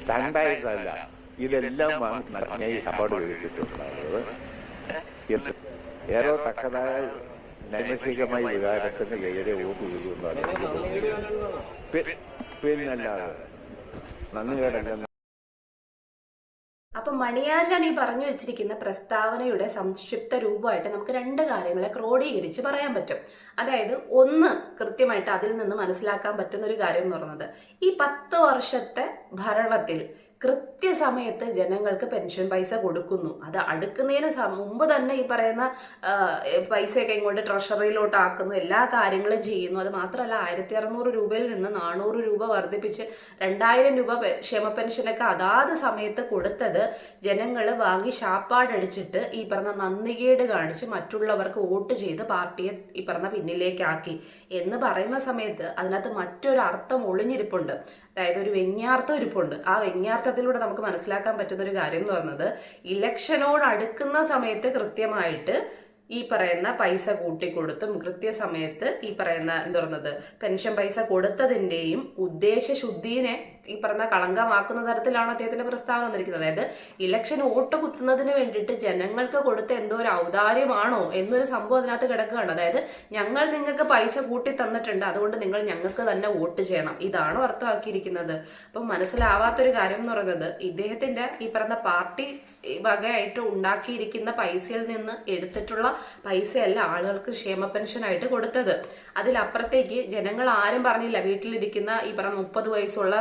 സ്റ്റാൻഡായിട്ടല്ല ഇതെല്ലാം വാങ്ങി നടന്ന ഈ അവാർഡ് മേടിച്ചിട്ടുണ്ടാവുന്നത് ഏറെ തക്കതായ നൈമിഷികമായ വികാരത്തിന് എതിരെ വോട്ട് തോന്നുന്നത്. പിന്നല്ലാതെ നന്ദി കേടല്ല അപ്പൊ മണിയാശാൻ ഈ പറഞ്ഞു വെച്ചിരിക്കുന്ന പ്രസ്താവനയുടെ സംക്ഷിപ്ത രൂപമായിട്ട് നമുക്ക് രണ്ട് കാര്യങ്ങളെ ക്രോഡീകരിച്ച് പറയാൻ പറ്റും. അതായത് ഒന്ന് കൃത്യമായിട്ട് അതിൽ നിന്ന് മനസ്സിലാക്കാൻ പറ്റുന്ന ഒരു കാര്യം എന്ന് പറയുന്നത് ഈ പത്ത് വർഷത്തെ ഭരണത്തിൽ കൃത്യസമയത്ത് ജനങ്ങൾക്ക് പെൻഷൻ പൈസ കൊടുക്കുന്നു. അത് അടുക്കുന്നതിന് മുമ്പ് തന്നെ ഈ പറയുന്ന പൈസയൊക്കെ ഇങ്ങോട്ട് ട്രഷറിയിലോട്ട് ആക്കുന്നു എല്ലാ കാര്യങ്ങളും ചെയ്യുന്നു. അത് മാത്രമല്ല ആയിരത്തി അറുന്നൂറ് രൂപയിൽ നിന്ന് നാനൂറ് രൂപ വർദ്ധിപ്പിച്ച് രണ്ടായിരം രൂപ ക്ഷമ ക്ഷേമ പെൻഷനൊക്കെ അതാത് സമയത്ത് കൊടുത്തത് ജനങ്ങൾ വാങ്ങി ശാപ്പാടടിച്ചിട്ട് ഈ പറഞ്ഞ നന്ദികേട് കാണിച്ച് മറ്റുള്ളവർക്ക് വോട്ട് ചെയ്ത് പാർട്ടിയെ ഈ പറഞ്ഞ പിന്നിലേക്കാക്കി. എന്ന് പറയുന്ന സമയത്ത് അതിനകത്ത് മറ്റൊരു അർത്ഥം ഒളിഞ്ഞിരിപ്പുണ്ട്. അതായത് ഒരു വെഞ്ഞാർത്ഥം ഇരിപ്പുണ്ട് ആ വെഞ്ഞാർത്ഥത്തിലൂടെ നമുക്ക് മനസ്സിലാക്കാൻ പറ്റുന്ന ഒരു കാര്യം എന്ന് പറയുന്നത് ഇലക്ഷനോട് അടുക്കുന്ന സമയത്ത് കൃത്യമായിട്ട് ഈ പറയുന്ന പൈസ കൂട്ടിക്കൊടുത്തും കൃത്യസമയത്ത് ഈ പറയുന്ന എന്താ പറയുന്നത് പെൻഷൻ പൈസ കൊടുത്തതിന്റെയും ഉദ്ദേശ ശുദ്ധീനെ ഈ പറഞ്ഞ കളങ്കമാക്കുന്ന തരത്തിലാണ് അദ്ദേഹത്തിന്റെ പ്രസ്താവന വന്നിരിക്കുന്നത്? അതായത് ഇലക്ഷൻ വോട്ട് കുത്തുന്നതിന് വേണ്ടിയിട്ട് ജനങ്ങൾക്ക് കൊടുത്ത എന്തോ ഒരു ഔദാര്യമാണോ എന്നൊരു സംഭവം അതിനകത്ത് കിടക്കുകയാണ്. അതായത് ഞങ്ങൾ നിങ്ങൾക്ക് പൈസ കൂട്ടി തന്നിട്ടുണ്ട് അതുകൊണ്ട് നിങ്ങൾ ഞങ്ങൾക്ക് തന്നെ വോട്ട് ചെയ്യണം. ഇതാണോ അർത്ഥമാക്കിയിരിക്കുന്നത്. അപ്പം മനസ്സിലാവാത്തൊരു കാര്യം എന്ന് പറയുന്നത് ഇദ്ദേഹത്തിന്റെ ഈ പറഞ്ഞ പാർട്ടി വകയായിട്ട് ഉണ്ടാക്കിയിരിക്കുന്ന പൈസയിൽ നിന്ന് എടുത്തിട്ടുള്ള പൈസയല്ല ആളുകൾക്ക് ക്ഷേമ പെൻഷനായിട്ട് കൊടുത്തത്. അതിലപ്പുറത്തേക്ക് ജനങ്ങൾ ആരും പറഞ്ഞില്ല. വീട്ടിലിരിക്കുന്ന ഈ പറഞ്ഞ മുപ്പത് വയസ്സുള്ള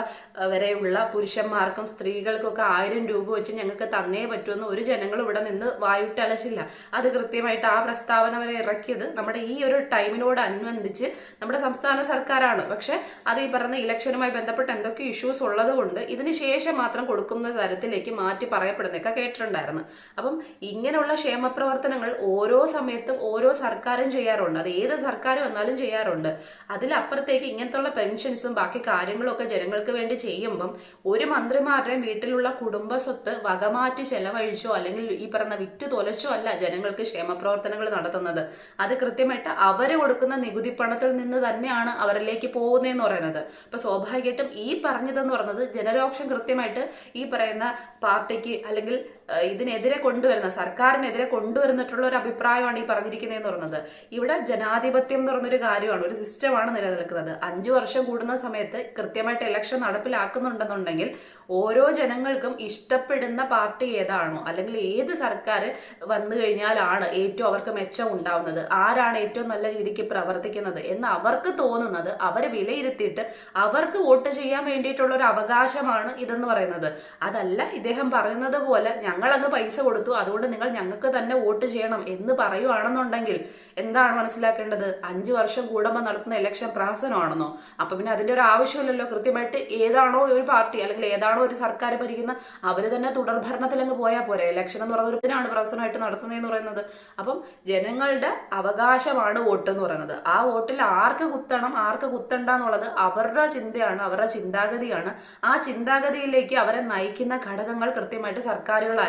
വരെയുള്ള പുരുഷന്മാർക്കും സ്ത്രീകൾക്കൊക്കെ ആയിരം രൂപ വെച്ച് ഞങ്ങൾക്ക് തന്നേ പറ്റുമെന്ന് ഒരു ജനങ്ങളും ഇവിടെ നിന്ന് വായുട്ടലശില്ല അത് കൃത്യമായിട്ട് ആ പ്രസ്താവന വരെ ഇറക്കിയത് നമ്മുടെ ഈ ഒരു ടൈമിനോട് അനുബന്ധിച്ച് നമ്മുടെ സംസ്ഥാന സർക്കാരാണ്. പക്ഷെ അത് ഈ പറഞ്ഞ ഇലക്ഷനുമായി ബന്ധപ്പെട്ട് എന്തൊക്കെ ഇഷ്യൂസ് ഉള്ളത് കൊണ്ട് ഇതിന് ശേഷം മാത്രം കൊടുക്കുന്ന തരത്തിലേക്ക് മാറ്റി പറയപ്പെടുന്നൊക്കെ കേട്ടിട്ടുണ്ടായിരുന്നു. അപ്പം ഇങ്ങനെയുള്ള ക്ഷേമപ്രവർത്തനങ്ങൾ ഓരോ സമയത്തും ഓരോ സർക്കാരും ചെയ്യാറുണ്ട്. അത് ഏത് സർക്കാർ വന്നാലും ചെയ്യാറുണ്ട്. അതിലപ്പുറത്തേക്ക് ഇങ്ങനത്തുള്ള പെൻഷൻസും ബാക്കി കാര്യങ്ങളൊക്കെ ജനങ്ങൾക്ക് വേണ്ടി ചെയ്യുമ്പം ഒരു മന്ത്രിമാരുടെയും വീട്ടിലുള്ള കുടുംബ സ്വത്ത് വകമാറ്റി ചെലവഴിച്ചോ അല്ലെങ്കിൽ ഈ പറഞ്ഞ വിറ്റ് തൊലച്ചോ അല്ല ജനങ്ങൾക്ക് ക്ഷേമപ്രവർത്തനങ്ങൾ നടത്തുന്നത്. അത് കൃത്യമായിട്ട് അവർ കൊടുക്കുന്ന നികുതി പണത്തിൽ നിന്ന് തന്നെയാണ് അവരിലേക്ക് പോകുന്നതെന്ന് പറയുന്നത്. അപ്പൊ സ്വാഭാവികമായിട്ടും ഈ പറഞ്ഞതെന്ന് പറയുന്നത് ജനരോക്ഷം കൃത്യമായിട്ട് ഈ പറയുന്ന പാർട്ടിക്ക് അല്ലെങ്കിൽ ഇതിനെതിരെ കൊണ്ടുവരുന്ന സർക്കാരിനെതിരെ കൊണ്ടുവരുന്നിട്ടുള്ള ഒരു അഭിപ്രായമാണ് ഈ പറഞ്ഞിരിക്കുന്നതെന്ന് പറയുന്നത്. ഇവിടെ ജനാധിപത്യം എന്ന് പറയുന്നൊരു കാര്യമാണ് ഒരു സിസ്റ്റമാണ് നിലനിൽക്കുന്നത്. അഞ്ചു വർഷം കൂടുന്ന സമയത്ത് കൃത്യമായിട്ട് ഇലക്ഷൻ നടപ്പിലാക്കുന്നുണ്ടെന്നുണ്ടെങ്കിൽ ഓരോ ജനങ്ങൾക്കും ഇഷ്ടപ്പെടുന്ന പാർട്ടി ഏതാണോ അല്ലെങ്കിൽ ഏത് സർക്കാർ വന്നു കഴിഞ്ഞാലാണ് ഏറ്റവും അവർക്ക് മെച്ചം ഉണ്ടാവുന്നത് ആരാണ് ഏറ്റവും നല്ല രീതിക്ക് പ്രവർത്തിക്കുന്നത് എന്ന് അവർക്ക് തോന്നുന്നത് അവർ വിലയിരുത്തിയിട്ട് അവർക്ക് വോട്ട് ചെയ്യാൻ വേണ്ടിയിട്ടുള്ള ഒരു അവകാശമാണ് ഇതെന്ന് പറയുന്നത്. അതല്ല ഇദ്ദേഹം പറയുന്നത് പോലെ ഞങ്ങളങ്ങ് പൈസ കൊടുത്തു. അതുകൊണ്ട് നിങ്ങൾ ഞങ്ങൾക്ക് തന്നെ വോട്ട് ചെയ്യണം എന്ന് പറയുവാണെന്നുണ്ടെങ്കിൽ എന്താണ് മനസ്സിലാക്കേണ്ടത്? അഞ്ചു വർഷം കൂടുമ്പോൾ നടത്തുന്ന ഇലക്ഷൻ പ്രഹസനമാണെന്നോ? അപ്പൊ പിന്നെ അതിന്റെ ഒരു ആവശ്യമില്ലല്ലോ. കൃത്യമായിട്ട് ഏതാണോ ഒരു പാർട്ടി അല്ലെങ്കിൽ ഏതാണോ ഒരു സർക്കാർ ഭരിക്കുന്ന അവർ തന്നെ തുടർ ഭരണത്തിൽ അങ്ങ് പോയാൽ പോരെ. ഇലക്ഷൻ എന്ന് പറയുന്നത് ഇതിനാണ് പ്രഹസനമായിട്ട് നടത്തുന്നതെന്ന് പറയുന്നത്. അപ്പം ജനങ്ങളുടെ അവകാശമാണ് വോട്ട് എന്ന് പറയുന്നത്. ആ വോട്ടിൽ ആർക്ക് കുത്തണം ആർക്ക് കുത്തണ്ട എന്നുള്ളത് അവരുടെ ചിന്തയാണ് അവരുടെ ചിന്താഗതിയാണ്. ആ ചിന്താഗതിയിലേക്ക് അവരെ നയിക്കുന്ന ഘടകങ്ങൾ കൃത്യമായിട്ട്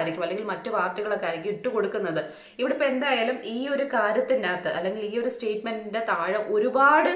സർക്കാരുകളായിരിക്കും അല്ലെങ്കിൽ മറ്റു പാർട്ടികളൊക്കെ ആയിരിക്കും ഇട്ടുകൊടുക്കുന്നത് ഇവിടെ ഇപ്പൊ എന്തായാലും ഈ ഒരു കാര്യത്തിനകത്ത് അല്ലെങ്കിൽ ഈ ഒരു സ്റ്റേറ്റ്മെന്റിന്റെ താഴെ ഒരുപാട്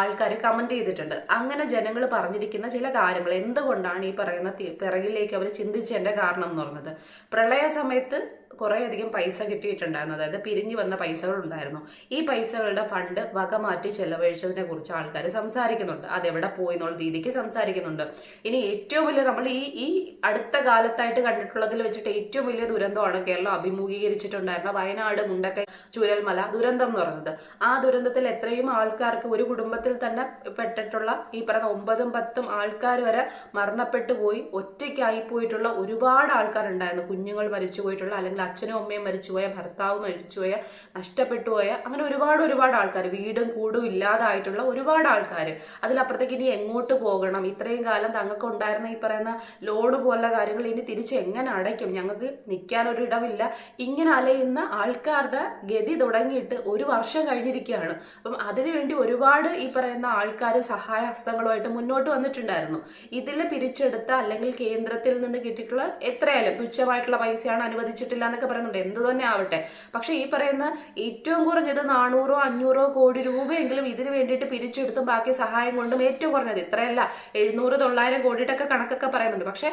ആൾക്കാർ കമന്റ് ചെയ്തിട്ടുണ്ട്. അങ്ങനെ ജനങ്ങൾ പറഞ്ഞിരിക്കുന്ന ചില കാര്യങ്ങൾ. എന്തുകൊണ്ടാണ് ഈ പറയുന്ന പിറകിലേക്ക് അവർ ചിന്തിച്ചതിന്റെ കാരണം എന്ന് പറയുന്നത് പ്രളയ സമയത്ത് കുറേയധികം പൈസ കിട്ടിയിട്ടുണ്ടായിരുന്നു. അതായത് പിരിഞ്ഞു വന്ന പൈസകൾ ഉണ്ടായിരുന്നു ഈ പൈസകളുടെ ഫണ്ട് വക മാറ്റി ചെലവഴിച്ചതിനെ കുറിച്ച് ആൾക്കാർ സംസാരിക്കുന്നുണ്ട്. അതെവിടെ പോയി എന്നുള്ള രീതിക്ക് സംസാരിക്കുന്നുണ്ട്. ഇനി ഏറ്റവും വലിയ നമ്മൾ ഈ ഈ അടുത്ത കാലത്തായിട്ട് കണ്ടിട്ടുള്ളതിൽ വെച്ചിട്ട് ഏറ്റവും വലിയ ദുരന്തമാണ് കേരളം അഭിമുഖീകരിച്ചിട്ടുണ്ടായിരുന്ന വയനാട് മുണ്ടക്കൈ ചുരൽമല ദുരന്തം എന്ന് പറയുന്നത്. ആ ദുരന്തത്തിൽ എത്രയും ആൾക്കാർക്ക് ഒരു കുടുംബത്തിൽ തന്നെ പെട്ടിട്ടുള്ള ഈ പറഞ്ഞ ഒമ്പതും പത്തും ആൾക്കാർ വരെ മരണപ്പെട്ടു പോയി. ഒറ്റയ്ക്കായി പോയിട്ടുള്ള ഒരുപാട് ആൾക്കാരുണ്ടായിരുന്നു. കുഞ്ഞുങ്ങൾ മരിച്ചു പോയിട്ടുള്ള അല്ലെങ്കിൽ അച്ഛനും അമ്മയും മരിച്ചുപോയ ഭർത്താവ് മരിച്ചുപോയ നഷ്ടപ്പെട്ടു പോയ അങ്ങനെ ഒരുപാട് ഒരുപാട് ആൾക്കാർ വീടും കൂടും ഇല്ലാതായിട്ടുള്ള ഒരുപാട് ആൾക്കാർ അതിലപ്പുറത്തേക്ക് ഇനി എങ്ങോട്ട് പോകണം? ഇത്രയും കാലം തങ്ങൾക്ക് ഉണ്ടായിരുന്ന ഈ പറയുന്ന ലോഡ് പോലുള്ള കാര്യങ്ങൾ ഇനി തിരിച്ച് എങ്ങനെ അടയ്ക്കും? ഞങ്ങൾക്ക് നിൽക്കാൻ ഒരു ഇടമില്ല. ഇങ്ങനെ അലയുന്ന ആൾക്കാരുടെ ഗതി തുടങ്ങിയിട്ട് ഒരു വർഷം കഴിഞ്ഞിരിക്കുകയാണ്. അപ്പം അതിനുവേണ്ടി ഒരുപാട് ഈ പറയുന്ന ആൾക്കാർ സഹായ ഹസ്തങ്ങളുമായിട്ട് മുന്നോട്ട് വന്നിട്ടുണ്ടായിരുന്നു. ഇതിൽ പിരിച്ചെടുത്ത അല്ലെങ്കിൽ കേന്ദ്രത്തിൽ നിന്ന് കിട്ടിയിട്ടുള്ള എത്രയായാലും തുച്ഛമായിട്ടുള്ള പൈസയാണ് അനുവദിച്ചിട്ടില്ല എന്നൊക്കെ പറയുന്നുണ്ട്. എന്ത് തന്നെ ആവട്ടെ. പക്ഷെ ഈ പറയുന്ന ഏറ്റവും കുറഞ്ഞത് നാനൂറോ അഞ്ഞൂറോ കോടി രൂപയെങ്കിലും ഇതിന് വേണ്ടിയിട്ട് പിരിച്ചെടുത്തും ബാക്കി സഹായം കൊണ്ടും ഏറ്റവും കുറഞ്ഞത് ഇത്രയല്ല. എഴുന്നൂറ് തൊള്ളായിരം കോടിയുടെയൊക്കെ കണക്കൊക്കെ പറയുന്നുണ്ട്. പക്ഷെ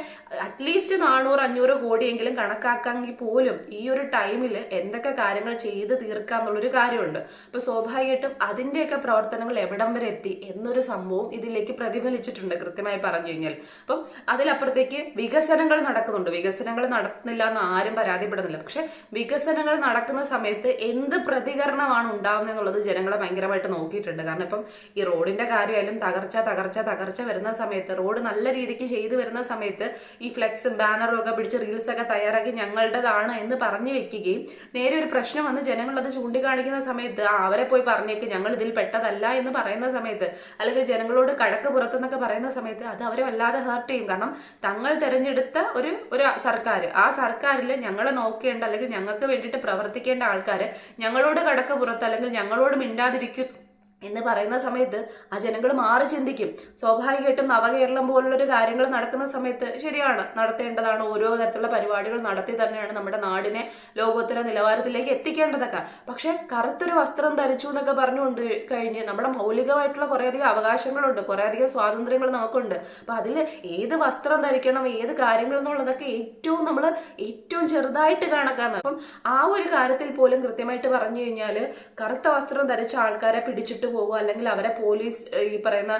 അറ്റ്ലീസ്റ്റ് നാനൂറ് അഞ്ഞൂറ് കോടിയെങ്കിലും കണക്കാക്കാമെങ്കിൽ പോലും ഈ ഒരു ടൈമിൽ എന്തൊക്കെ കാര്യങ്ങൾ ചെയ്ത് തീർക്കാം എന്നുള്ളൊരു കാര്യമുണ്ട്. അപ്പൊ സ്വാഭാവികമായിട്ടും അതിന്റെയൊക്കെ പ്രവർത്തനങ്ങൾ എവിടം വരെ എത്തി എന്നൊരു സംഭവം ഇതിലേക്ക് പ്രതിഫലിച്ചിട്ടുണ്ട് കൃത്യമായി പറഞ്ഞു കഴിഞ്ഞാൽ. അപ്പം അതിലപ്പുറത്തേക്ക് വികസനങ്ങൾ നടക്കുന്നുണ്ട്. വികസനങ്ങൾ നടത്തുന്നില്ല എന്ന് ആരും പരാതിപ്പെടുന്നില്ല പക്ഷെ വികസനങ്ങൾ നടക്കുന്ന സമയത്ത് എന്ത് പ്രതികരണമാണ് ഉണ്ടാവുന്നത് എന്നുള്ളത് ജനങ്ങളെ ഭയങ്കരമായിട്ട് നോക്കിയിട്ടുണ്ട്. കാരണം ഇപ്പം ഈ റോഡിന്റെ കാര്യമായാലും തകർച്ച തകർച്ച തകർച്ച വരുന്ന സമയത്ത് റോഡ് നല്ല രീതിക്ക് ചെയ്തു വരുന്ന സമയത്ത് ഈ ഫ്ലെക്സും ബാനറും ഒക്കെ പിടിച്ച് റീൽസ് ഒക്കെ തയ്യാറാക്കി ഞങ്ങളുടേതാണ് എന്ന് പറഞ്ഞു വെക്കുകയും നേരെ ഒരു പ്രശ്നം വന്ന് ജനങ്ങൾ അത് ചൂണ്ടിക്കാണിക്കുന്ന സമയത്ത് അവരെ പോയി പറഞ്ഞേക്ക് ഞങ്ങൾ ഇതിൽ പെട്ടതല്ല എന്ന് പറയുന്ന സമയത്ത് അല്ലെങ്കിൽ ജനങ്ങളോട് കടക്ക് പുറത്തെന്നൊക്കെ പറയുന്ന സമയത്ത് അത് അവരെ വല്ലാതെ ഹേർട്ട് ചെയ്യും. കാരണം തങ്ങൾ തെരഞ്ഞെടുത്ത ഒരു ഒരു സർക്കാർ ആ സർക്കാരിൽ ഞങ്ങളെ നോക്കേണ്ട അല്ലെങ്കിൽ ഞങ്ങൾക്ക് വേണ്ടിയിട്ട് പ്രവർത്തിക്കേണ്ട ആൾക്കാർ ഞങ്ങളോട് കടക്ക് പുറത്ത് അല്ലെങ്കിൽ ഞങ്ങളോട് മിണ്ടാതിരിക്കും എന്ന് പറയുന്ന സമയത്ത് ആ ജനങ്ങൾ മാറി ചിന്തിക്കും. സ്വാഭാവികമായിട്ടും നവകേരളം പോലുള്ളൊരു കാര്യങ്ങൾ നടക്കുന്ന സമയത്ത് ശരിയാണ് നടത്തേണ്ടതാണ് ഓരോ തരത്തിലുള്ള പരിപാടികൾ നടത്തി തന്നെയാണ് നമ്മുടെ നാടിനെ ലോകോത്തര നിലവാരത്തിലേക്ക് എത്തിക്കേണ്ടതൊക്കെ. പക്ഷെ കറുത്തൊരു വസ്ത്രം ധരിച്ചു എന്നൊക്കെ പറഞ്ഞുകൊണ്ട് കഴിഞ്ഞ് നമ്മുടെ മൗലികമായിട്ടുള്ള കുറേയധികം അവകാശങ്ങളുണ്ട് കുറേയധികം സ്വാതന്ത്ര്യങ്ങൾ നമുക്കുണ്ട്. അപ്പൊ അതിൽ ഏത് വസ്ത്രം ധരിക്കണം ഏത് കാര്യങ്ങൾ എന്നുള്ളതൊക്കെ ഏറ്റവും നമ്മൾ ഏറ്റവും ചെറുതായിട്ട് കണക്കാന്ന്. അപ്പം ആ ഒരു കാര്യത്തിൽ പോലും കൃത്യമായിട്ട് പറഞ്ഞു കഴിഞ്ഞാൽ കറുത്ത വസ്ത്രം ധരിച്ച ആൾക്കാരെ പിടിച്ചിട്ട് പോവുക അല്ലെങ്കിൽ അവരെ പോലീസ് ഈ പറയുന്ന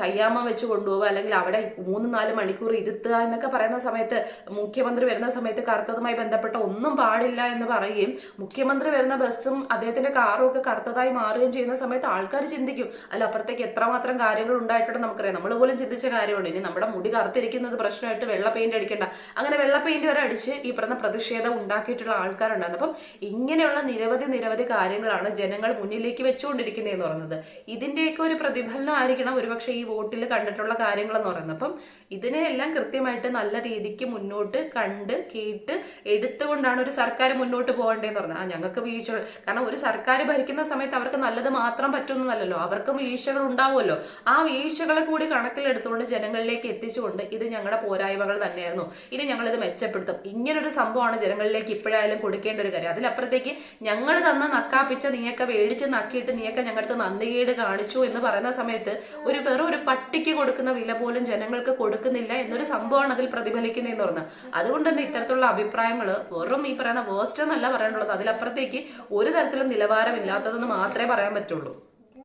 കയ്യാമ വെച്ച് കൊണ്ടുപോവുക അല്ലെങ്കിൽ അവിടെ മൂന്ന് നാല് മണിക്കൂർ ഇരുത്തുക എന്നൊക്കെ പറയുന്ന സമയത്ത് മുഖ്യമന്ത്രി വരുന്ന സമയത്ത് കറുത്തതുമായി ബന്ധപ്പെട്ട ഒന്നും പാടില്ല എന്ന് പറയുകയും മുഖ്യമന്ത്രി വരുന്ന ബസ്സും അദ്ദേഹത്തിന്റെ കാറും ഒക്കെ കറുത്തതായി മാറുകയും ചെയ്യുന്ന സമയത്ത് ആൾക്കാർ ചിന്തിക്കും അല്ല അപ്പുറത്തേക്ക് എത്രമാത്രം കാര്യങ്ങൾ ഉണ്ടായിട്ടുണ്ട് നമുക്കറിയാം. നമ്മൾ പോലും ചിന്തിച്ച കാര്യമാണ് ഇനി നമ്മുടെ മുടി കറുത്തിരിക്കുന്നത് പ്രശ്നമായിട്ട് വെള്ള പെയിന്റ് അടിക്കേണ്ട. അങ്ങനെ വെള്ള പെയിന്റ് വരെ അടിച്ച് ഈ പറഞ്ഞ പ്രതിഷേധം ഉണ്ടാക്കിയിട്ടുള്ള ആൾക്കാരുണ്ടായിരുന്നു. അപ്പം ഇങ്ങനെയുള്ള നിരവധി നിരവധി കാര്യങ്ങളാണ് ജനങ്ങൾ മുന്നിലേക്ക് വെച്ചുകൊണ്ടിരിക്കുന്നതെന്ന് പറയുന്നത്. ഇതിന്റെയൊക്കെ ഒരു പ്രതിഫലനം ആയിരിക്കണം ഒരുപക്ഷെ ഈ വോട്ടിൽ കണ്ടിട്ടുള്ള കാര്യങ്ങൾ എന്ന് പറയുന്നത്. അപ്പം ഇതിനെല്ലാം കൃത്യമായിട്ട് നല്ല രീതിക്ക് മുന്നോട്ട് കണ്ട് കേട്ട് എടുത്തുകൊണ്ടാണ് ഒരു സർക്കാർ മുന്നോട്ട് പോകേണ്ടതെന്ന് പറഞ്ഞത്. ആ ഞങ്ങൾക്ക് വീഴ്ചകൾ കാരണം ഒരു സർക്കാർ ഭരിക്കുന്ന സമയത്ത് അവർക്ക് നല്ലത് മാത്രം പറ്റുന്നതല്ലല്ലോ അവർക്കും വീഴ്ചകൾ ഉണ്ടാവുമല്ലോ. ആ വീഴ്ചകളെ കൂടി കണക്കിലെടുത്തുകൊണ്ട് ജനങ്ങളിലേക്ക് എത്തിച്ചുകൊണ്ട് ഇത് ഞങ്ങളുടെ പോരായ്മകൾ തന്നെയായിരുന്നു. ഇനി ഞങ്ങൾ ഇത് മെച്ചപ്പെടുത്തും. ഇങ്ങനൊരു സംഭവമാണ് ജനങ്ങളിലേക്ക് ഇപ്പോഴായാലും കൊടുക്കേണ്ട ഒരു കാര്യം. അതിലപ്പുറത്തേക്ക് ഞങ്ങൾ തന്ന നക്കാപ്പിച്ച നീയൊക്കെ മേടിച്ച് നക്കിയിട്ട് നീയൊക്കെ ഞങ്ങൾക്ക് നന്ദികേട് കാണിച്ചു എന്ന് പറയുന്ന സമയത്ത് ഒരു വെറും ഒരു പട്ടിക്ക് കൊടുക്കുന്ന വില പോലും ജനങ്ങൾക്ക് കൊടുക്കുന്നില്ല എന്നൊരു സംഭവമാണ് അതിൽ പ്രതിഫലിക്കുന്നതെന്ന് പറഞ്ഞത് അതുകൊണ്ട് തന്നെ ഇത്തരത്തിലുള്ള അഭിപ്രായങ്ങൾ വെറും ഈ പറയുന്ന വേസ്റ്റ് എന്നല്ല പറയാനുള്ളത്. അതിലപ്പുറത്തേക്ക് ഒരു തരത്തിലും നിലവാരമില്ലാത്തതെന്ന് മാത്രമേ പറയാൻ പറ്റുള്ളൂ.